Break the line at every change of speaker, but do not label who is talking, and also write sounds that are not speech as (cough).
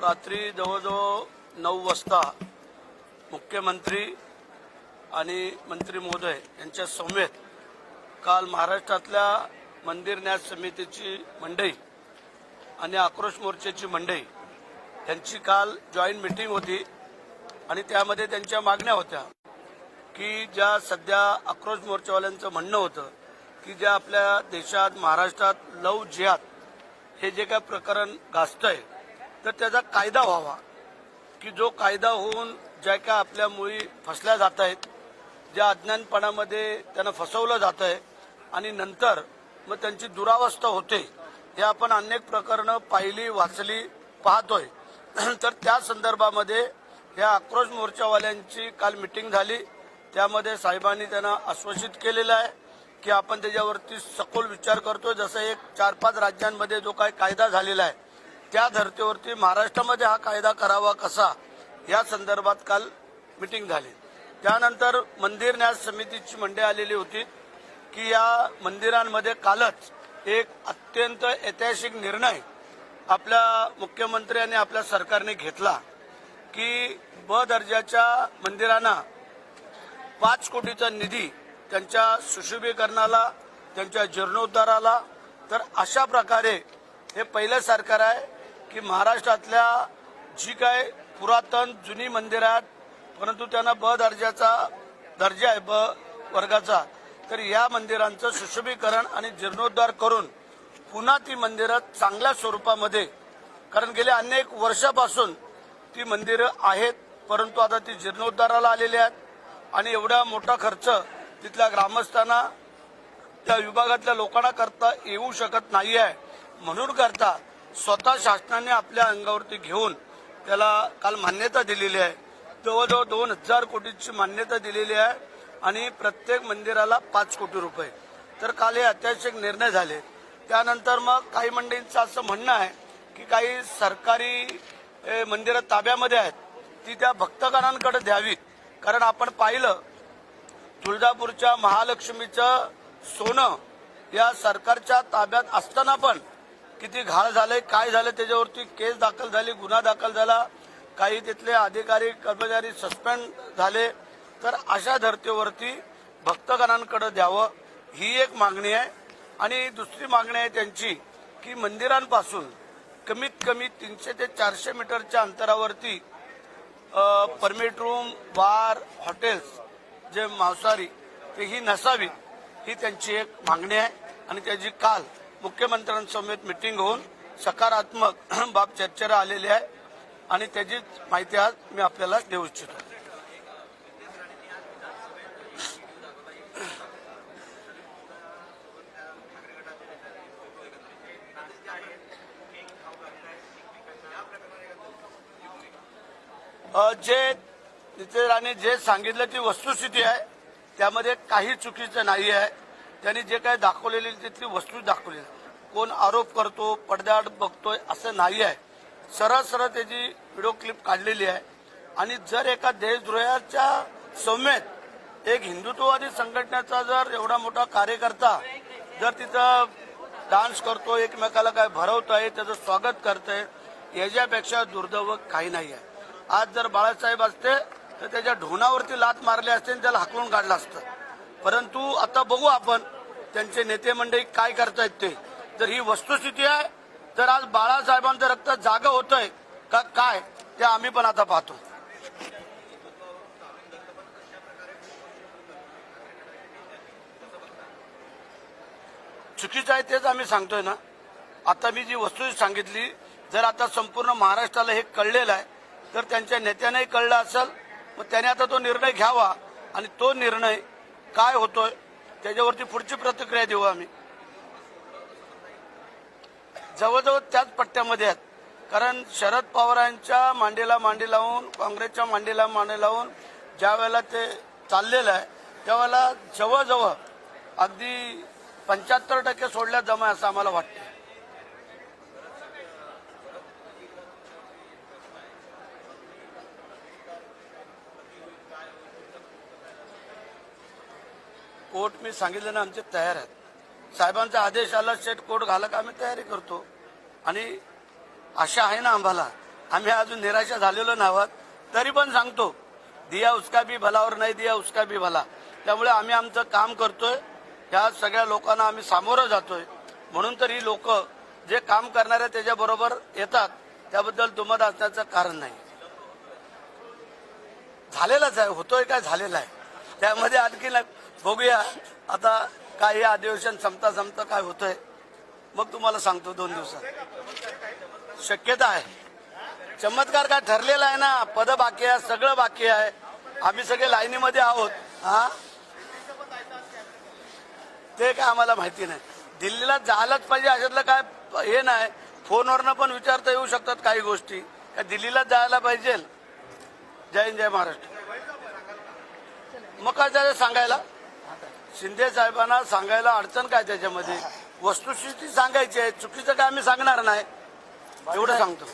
रात्री जवळजवळ नऊ वाजता मुख्यमंत्री आणि मंत्री महोदय यांच्या समेत काल महाराष्ट्रातल्या मंदिर न्यास समितीची मंडई आणि आक्रोश मोर्चाची मंडई त्यांची काल जॉईंट मिटिंग होती आणि त्यामध्ये त्यांच्या मागण्या होत्या की ज्या सध्या आक्रोश मोर्चावाल्यांचं म्हणणं होतं की ज्या आपल्या देशात महाराष्ट्रात लव जिहाद हे जे काय प्रकरण गाजतंय तर त्याचा कायदा व्हावा. की जो कायदा होऊन ज्या काय आपल्या मुली फसल्या जात आहेत ज्या अज्ञानपणामध्ये त्यांना फसवलं जात आहे आणि नंतर मग त्यांची दुरावस्था होते हे आपण अनेक प्रकरणं पाहिली वाचली पाहतोय. (clears throat) तर त्या संदर्भामध्ये या आक्रोश मोर्चावाल्यांची काल मिटिंग झाली. त्यामध्ये साहेबांनी त्यांना आश्वासित केलेलं आहे की आपण त्याच्यावरती सखोल विचार करतोय. जसं एक चार पाच राज्यांमध्ये जो काही कायदा झालेला आहे त्या धर्तीवरती महाराष्ट्रामध्ये हा कायदा करावा कसा या संदर्भात काल मिटिंग झाली. त्यानंतर मंदिर न्यास समितीची मंडळी आलेली होती की या मंदिरांमध्ये कालच एक अत्यंत ऐतिहासिक निर्णय आपल्या मुख्यमंत्री आणि आपल्या सरकारने घेतला की ब दर्जाच्या मंदिरांना पाच कोटीचा निधी त्यांच्या सुशोभीकरणाला त्यांच्या जीर्णोद्धाराला तर अशा प्रकारे हे पहिलं सरकार आहे. की महाराष्ट्रातल्या जी काय पुरातन जुनी मंदिरं आहेत परंतु त्यांना ब दर्जाचा दर्जा आहे ब वर्गाचा तर या मंदिरांचं सुशोभीकरण आणि जीर्णोद्धार करून पुन्हा ती मंदिरं चांगल्या स्वरूपामध्ये कारण गेल्या अनेक वर्षापासून ती मंदिरं आहेत परंतु आता ती जीर्णोद्धाराला आलेली आहेत. आणि एवढा मोठा खर्च तिथल्या ग्रामस्थांना त्या विभागातल्या लोकांना करता येऊ शकत नाही आहे म्हणून करता स्वतः शासनाने आपल्या अंगावरती घेऊन त्याला काल मान्यता दिलेली आहे. जवळजवळ दोन हजार कोटीची मान्यता दिलेली आहे आणि प्रत्येक मंदिराला पाच कोटी रुपये. तर काल हे ऐतिहासिक निर्णय झाले. त्यानंतर मग काही मंडळींचं असं म्हणणं आहे की काही सरकारी मंदिरं ताब्यामध्ये आहेत. ती त्या भक्तगणांकडे द्यावीत. कारण आपण पाहिलं तुळजापूरच्या महालक्ष्मीचं सोनं या सरकारच्या ताब्यात असताना पण किती घाळ झाले काय झालं त्याच्यावरती केस दाखल झाली गुन्हा दाखल झाला. काही तिथले अधिकारी कर्मचारी सस्पेंड झाले. तर अशा धर्तीवरती भक्तगणांकडे द्यावं ही एक मागणी आहे. आणि दुसरी मागणी आहे त्यांची की मंदिरांपासून कमीत कमी तीनशे ते चारशे मीटरच्या अंतरावरती परमिट रूम बार हॉटेल्स जे मांसाहारी ते ही नसावी ही त्यांची एक मागणी आहे. आणि त्याची काल मुख्यमंत्र्यांसमेत मिटिंग होऊन सकारात्मक (clears throat) बाब चर्चेला आलेली आहे. आणि त्याचीच माहिती आज मी आपल्याला देऊ इच्छितो. जे जे राणे जे सांगितलं ती वस्तुस्थिती आहे त्यामध्ये काही चुकीचं नाही आहे त्यांनी जे काही दाखवलेली तिथली वस्तू दाखवली. आहे. कोण आरोप करतो पडद्याआड बघतोय असं नाही आहे. सरळ सरळ त्याची व्हिडिओ क्लिप काढलेली आहे. आणि जर एका देशद्रोहाच्या सौम्येत एक हिंदुत्ववादी संघटनेचा जर एवढा मोठा कार्यकर्ता जर तिथं डान्स करतो एकमेकाला काय भरवतोय त्याचं स्वागत करतंय याच्यापेक्षा दुर्दैव काही नाही आहे. आज जर बाळासाहेब असते तर त्याच्या ढोणावरती लात मारली असते आणि त्याला हाकलून काढलं असतं. परंतु आता बघू आपण त्यांचे नेते मंडळी काय करतायत ते. जर ही वस्तुस्थिती आहे तर आज बाळासाहेबांचं रक्त जाग होतंय का काय ते आम्ही पण आता पाहतो. चुकीचं आहे तेच आम्ही सांगतोय ना. आता मी जी वस्तू सांगितली जर आता संपूर्ण महाराष्ट्राला हे कळलेलं आहे तर त्यांच्या नेत्यानेही कळलं असेल मग त्याने आता तो निर्णय घ्यावा आणि तो निर्णय काय होतोय? त्याच्यावरती पुढची प्रतिक्रिया देऊ आम्ही. जवळजवळ त्याच पट्ट्यामध्ये आहेत. कारण शरद पवारांच्या मांडीला मांडी लावून काँग्रेसच्या मांडीला मांडी लावून ज्या वेळेला ते चाललेलं आहे त्यावेळेला जवळजवळ अगदी पंच्याहत्तर टक्के सोडल्या जमा असं आम्हाला वाटतं कोर्ट मी सांगितलं ना आमचे तयार आहेत. साहेबांचा आदेश आला सेट कोर्ट घाला का आम्ही तयारी करतो. आणि आशा आहे ना आम्हाला आम्ही अजून निराशा झालेलो नाही तरी पण सांगतो दिया उसका बी भलावर नाही दिया उसका बी भला. त्यामुळे आम्ही आमचं काम करतोय ह्या सगळ्या लोकांना आम्ही सामोरं जातोय. म्हणून तर ही लोक जे काम करणारे त्याच्याबरोबर येतात त्याबद्दल दुमत असण्याचं कारण नाही. झालेलाच आहे होतोय काय झालेला आहे. त्यामध्ये आणखीन बघूया. आता काय हे अधिवेशन संपता संपता काय होतंय. मग तुम्हाला सांगतो दोन दिवसात. शक्यता आहे. चमत्कार काय ठरलेला आहे ना पद बाकी आहे सगळं बाकी आहे. आम्ही सगळे लाईनीमध्ये आहोत. हा? ते काय आम्हाला माहिती नाही. दिल्लीला जायलाच पाहिजे अशातलं काय हे नाही. फोनवरनं पण विचारता येऊ शकतात काही गोष्टी. काय दिल्लीला जायला पाहिजे. जय हिंद जय महाराष्ट्र. मग काय त्याला सांगायला? शिंदे साहेबांना सांगायला अडचण काय त्याच्यामध्ये? वस्तुस्थिती सांगायची आहे चुकीचं काय आम्ही सांगणार नाही. एवढं सांगतो.